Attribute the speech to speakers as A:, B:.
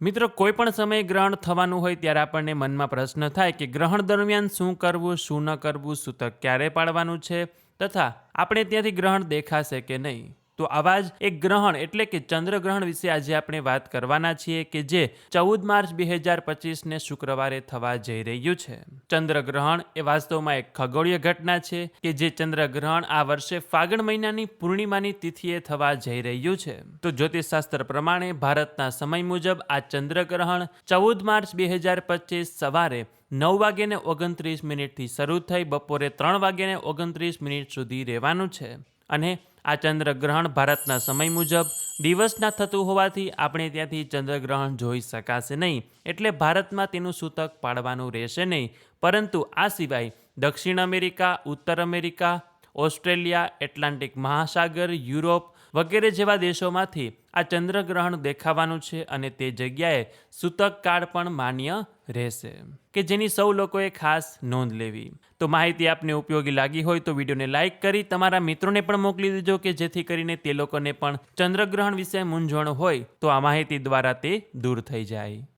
A: મિત્રો, કોઈ પણ સમયે ગ્રહણ થવાનું હોય ત્યારે આપણને મનમાં પ્રશ્ન થાય કે ગ્રહણ દરમિયાન શું કરવું, શું ન કરવું સૂતક ક્યારે પાડવાનું છે તથા આપણે ત્યાંથી ગ્રહણ દેખાશે કે નહીં. તો આવા જ એક ગ્રહણ એટલે કે ચંદ્રગ્રહણ વિશે આજે આપણે વાત કરવાના છીએ કે જે ચૌદ માર્ચ બે હજાર પચીસને શુક્રવારે થવા જઈ રહ્યું છે. ચંદ્રગ્રહણ એ વાસ્તવમાં એક ખગોળીય ઘટના છે કે જે ચંદ્રગ્રહણ આ વર્ષે ફાગણ મહિનાની પૂર્ણિમાની તિથિએ થવા જઈ રહ્યું છે. તો જ્યોતિષશાસ્ત્ર પ્રમાણે ભારતના સમય મુજબ આ ચંદ્રગ્રહણ ચૌદ માર્ચ બે હજાર પચીસ સવારે નવ વાગ્યાને ઓગણત્રીસ મિનિટથી શરૂ થઈ બપોરે ત્રણ વાગ્યાને ઓગણત્રીસ મિનિટ સુધી રહેવાનું છે. અને આ ચંદ્રગ્રહણ ભારતના સમય મુજબ દિવસના થતું હોવાથી આપણે ત્યાંથી ચંદ્રગ્રહણ જોઈ શકાશે નહીં. એટલે ભારતમાં તેનું સૂતક પાડવાનું રહેશે નહીં. પરંતુ આ સિવાય દક્ષિણ અમેરિકા, ઉત્તર અમેરિકા ઓસ્ટ્રેલિયા, એટલાન્ટિક મહાસાગર, યુરોપ વગેરે જેવા દેશોમાંથી આ ચંદ્રગ્રહણ દેખાવાનું છે અને તે જગ્યાએ સૂતક કાળ પણ માન્ય રહેશે. કે જેની સૌ લોકોએ ખાસ નોંધ લેવી. તો માહિતી આપને ઉપયોગી લાગી હોય તો વિડીયોને લાઇક કરી, તમારા મિત્રોને પણ મોકલી દેજો કે જેથી કરીને તે લોકોને પણ ચંદ્રગ્રહણ વિશે મૂંઝવણ હોય તો આ માહિતી દ્વારા તે દૂર થઈ જાય.